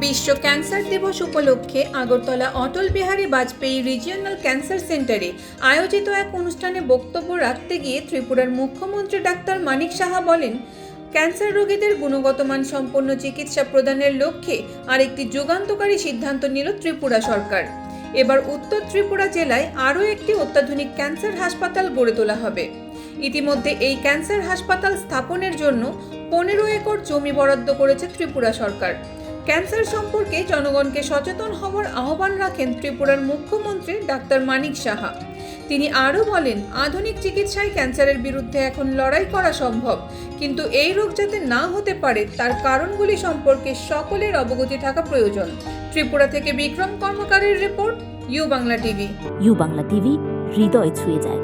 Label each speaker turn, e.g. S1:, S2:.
S1: বিশ্ব ক্যান্সার দিবস উপলক্ষে আগরতলা অটল বিহারী বাজপেয়ী রিজিয়নাল ক্যান্সার সেন্টারে আয়োজিত এক অনুষ্ঠানে বক্তব্য রাখতে গিয়ে ত্রিপুরার মুখ্যমন্ত্রী ডাক্তার মানিক সাহা বলেন, ক্যান্সার রোগীদের গুণগত মান সম্পন্ন চিকিৎসা প্রদানের লক্ষ্যে আরেকটি যুগান্তকারী সিদ্ধান্ত নিল ত্রিপুরা সরকার। এবার উত্তর ত্রিপুরা জেলায় আরও একটি অত্যাধুনিক ক্যান্সার হাসপাতাল গড়ে তোলা হবে। ইতিমধ্যে এই ক্যান্সার হাসপাতাল স্থাপনের জন্য পনেরো একর জমি বরাদ্দ করেছে ত্রিপুরা সরকার। ক্যান্সার সম্পর্কে জনগণকে সচেতন হওয়ার আহ্বান রাখেন ত্রিপুরার মুখ্যমন্ত্রী ডাক্তার মানিক সাহা। তিনি আরও বলেন, আধুনিক চিকিৎসায় ক্যান্সারের বিরুদ্ধে এখন লড়াই করা সম্ভব, কিন্তু এই রোগ যাতে না হতে পারে, তার কারণগুলি সম্পর্কে সকলের অবগতি থাকা প্রয়োজন। ত্রিপুরা থেকে Bikram কর্মকারের report, U Bangla TV.
S2: U Bangla TV, হৃদয় ছুঁয়ে যায়।